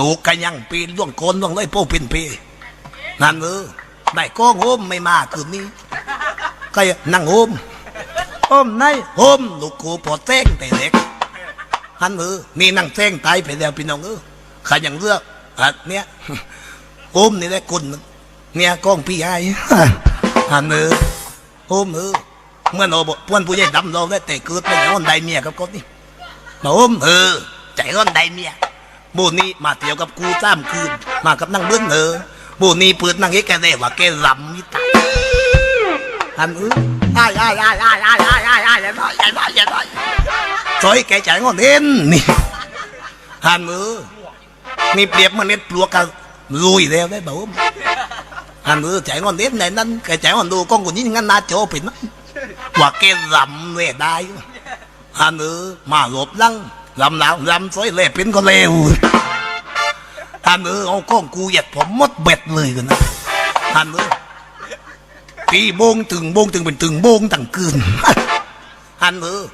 ลูกกันยังปีนล่วงโกนล่วงเลยโป้ป็นปีนั่นเออได้ก้องโฮมไม่มาคืนนี้ก็นั่งโฮมโฮมไหนโฮมลูกกูปวดแจ้งแต่เด็กฮันเออนี่นั่งแจ้งตายไปแล้วพี่น้องเออขายังเลือกอันเนี้ยโฮมนี่แหละคุณเนี่ยก้องพี่ไอ้ฮันเออโฮมเออเมื่อโนบพวนผู้ใหญ่ดำเราได้แต่เกิดไม่ย้อนใดเมียกับคนนี่โน้มเออใจร้อนใดเมีย บูนี้มาเที่ยวกับกูจ้ามคืน มากับนั่งเบิ้องเออบูนี้เปิดนั่งเอกแกได้ว่าแกรำนี่ตายฮันเออไอ้ไอ้ไอ้ไอ้ไอ้ไอ้ไอ้ไอ้อย่าน้อยอย่าน้อยอย่าน้อยซอยแกใจงอนเด่นนี่ฮันเออนี่เปรียบเหมันเน็ตปลวกกับลุยแล้วได้บ่มฮันเออใจงอนเด่นไหนนั้นแกใจงอนดูกล้องคนนี้งั้นนาโจผิดมั้ยว่าแกรำเลยได้ฮันเออมาหลบหลัง ลำหนาวลำซอยเล่เป็นก็เลวฮันเออเอากล้องกูเหยียดผมมดเบ็ดเลยกันนะฮันเออปีโบงถึงโบงถึงเป็นถึงโบงตั้งคืนฮันเออ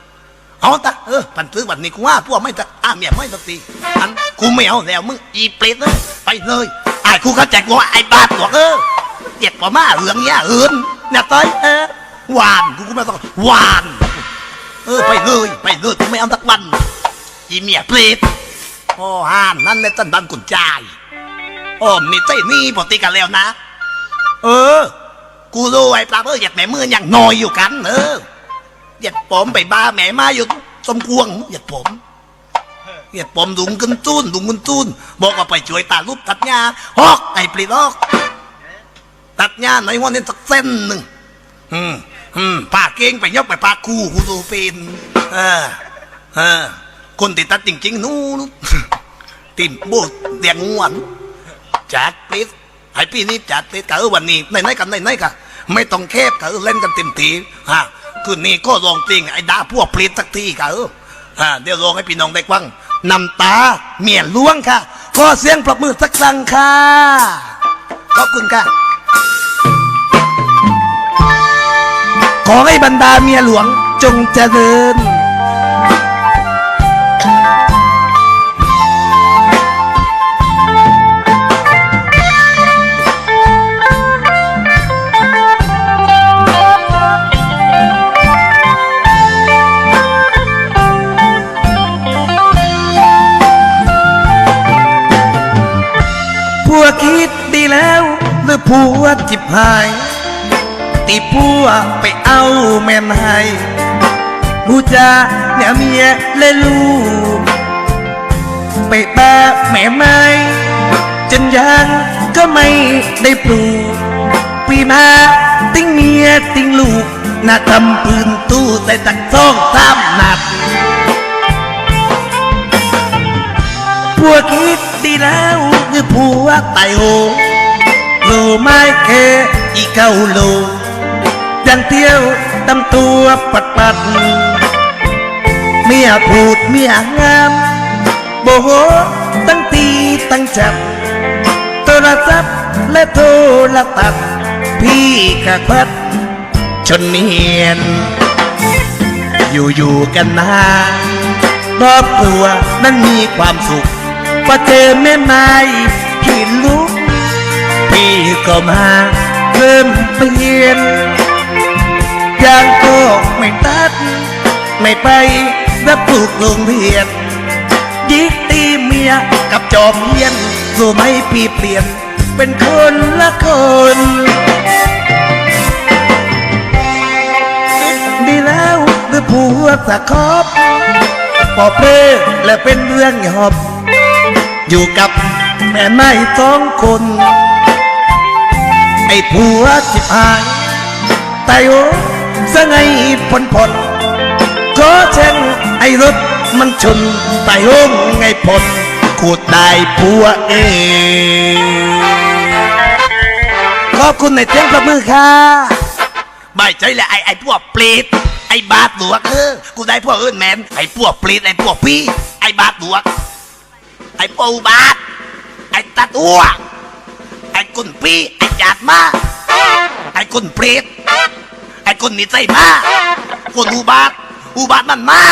เอาตะเออปันซื้อวันนี้กูว่าพวกไม่ตะอ้าเมียไม่ตะตีอันกูไม่เอาแล้วมึงอีเปรตเลยไปเลยไอ้กูเข้าใจกูว่าไอ้บาปหรอกเออเจ็บกว่ามาเหลืองเนี้ยเอินเนี่ยต้อยเออหวานกูก็ไม่ต้องหวาน เออไปเลยไปเลยกูไม่เอาสักวัน อีเมียเปรตโอ้ฮานนั่นในต้นบันกุญจายโอ้มีใจนี่ปกติกันแล้วนะ เออ กูรู้ไอ้ปลาเอออยากแม่มืออย่างนอยอยู่กัน เอออยากผมไปบ้าแม่มาอยู่สมควงอยากผมอยากผมดุงกันจูนดุงกันจูนบอกว่าไปช่วยตาลูกตัดหญ้าฮอกไอ้ปลีดอก ตัดหญ้าในวันนี้สักเส้นหนึ่งอืมอืมปากเก่งไปยกไปปากคู่กูดูเป็นเออเออ คนติดตัดจริงๆนู้นติมโบดเดียงงวนจัดปิดไอ้พี่นี่จัดปิดกะเออวันนี้ในไหนกันในไหนกันไม่ต้องแคบกะเออเล่นกันเต็มทีฮะคืนนี้ก็ลองจริงไอ้ดาพวกปลิดสักทีกะเออฮะเดี๋ยวลองให้พี่น้องได้ฟังนำตาเมียล้วงค่ะขอเสียงปรบมือสักครั้งค่ะขอบคุณค่ะขอให้บรรดาเมียหลวงจงเจริญ ผัวคิดดีแล้ว หรือผัวจิบหาย ตีผัวไปเอาแม่นให้รู้จะเนี่ยเมียและลูก ไปบ้าแม่ไม้จนยังก็ไม่ได้ปลูกปีมาติ้งเมียติ้งลูกน่าทำปืนตู้แต่ตักท้องตามหนัก ผัวคิดดีแล้วคือผัวไตโหโลไม่แค่อีเก้าโลยังเที่ยวตำตัวปัดปัดเมียพูดเมียงามโบโหตั้งตีตั้งจับโทรศัพท์และโทรตัดพี่กะพัดจนเนียน อยู่ๆกันนานครอบครัวนั้นมีความสุข พอเจอแม่ม้พี่ลุกพี่ก็มาเริ่มเปลี่ยนยางก็ไม่ตัด ไม่ไปรับลูกโรงเรียนยิกตีเมียกับจอมเยียนรู้ไหมพี่เปลี่ยน เป็นคนละคนดีแล้วหรือผัวสะครอบปอบเล่และเป็นเรื่องหอบ อยู่กับแม่ไม้สองคน ไอ้ผัวจิบหายตายโอ้สะไงผลผลขอเช่นไอ้รถมันชนตายโอ้ไงผลขูดได้ผัวเองขอบคุณในเสียงประมือค่ะไม่ใช่แหละไอ้ไอ้พวกเปรตไอ้บาดหลวกเออกูได้พวกอื่นแมนไอ้พวกเปรตไอ้พวกพี่ไอ้บาดหลวก ไอ้ปูบาดไอ้ตัดอ้วไอ้กุนปีไอ้จาดมาไอ้กุนเปรตไอ้กุนนิสัยมากุนอุบาทอุบาทมันมา